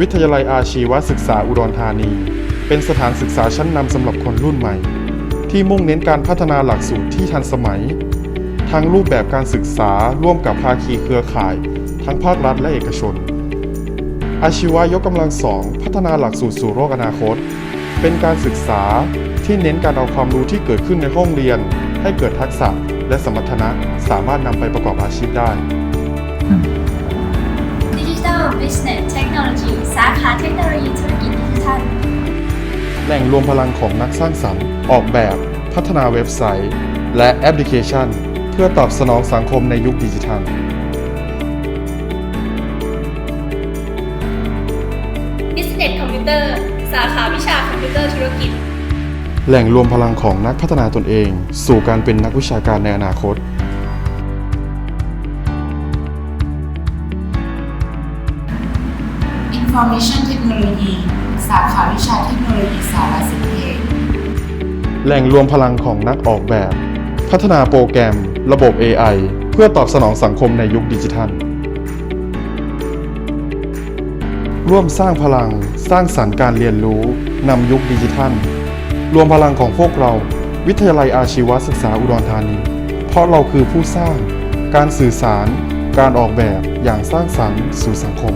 วิทยาลัยอาชีวศึกษาอุดรธานี เป็นสถานศึกษาชั้นนำสำหรับคนรุ่นใหม่ ที่มุ่งเน้นการพัฒนาหลักสูตรที่ทันสมัย ทั้งรูปแบบการศึกษาร่วมกับภาคีเครือข่าย ทั้งภาครัฐและเอกชน อาชีวะยกกำลังสองพัฒนาหลักสูตรสู่โลกอนาคต เป็นการศึกษาที่เน้นการเอาความรู้ที่เกิดขึ้นในห้องเรียน ให้เกิดทักษะและสมรรถนะสามารถนำไปประกอบอาชีพได้ Digital Business Technology แหล่งรวมพลังของนักสร้างสรรค์ ออกแบบพัฒนาเว็บไซต์ และแอปพลิเคชัน เพื่อตอบสนองสังคมในยุคดิจิทัล Business Computer สาขาวิชาคอมพิวเตอร์ธุรกิจ แหล่งรวมพลังของนักพัฒนาตนเอง สู่การเป็นนักวิชาการในอนาคต Information Technology สาขาวิชาเทคโนโลยีสารสนเทศ แหล่งรวมพลังของนักออกแบบ พัฒนาโปรแกรม ระบบ AI เพื่อตอบสนองสังคมในยุคดิจิทัล ร่วมสร้างพลังสร้างสรรค์การเรียนรู้นำยุคดิจิทัล รวมพลังของพวกเรา วิทยาลัยอาชีวศึกษาอุดรธานี เพราะเราคือผู้สร้าง การสื่อสาร การออกแบบอย่างสร้างสรรค์สู่สังคม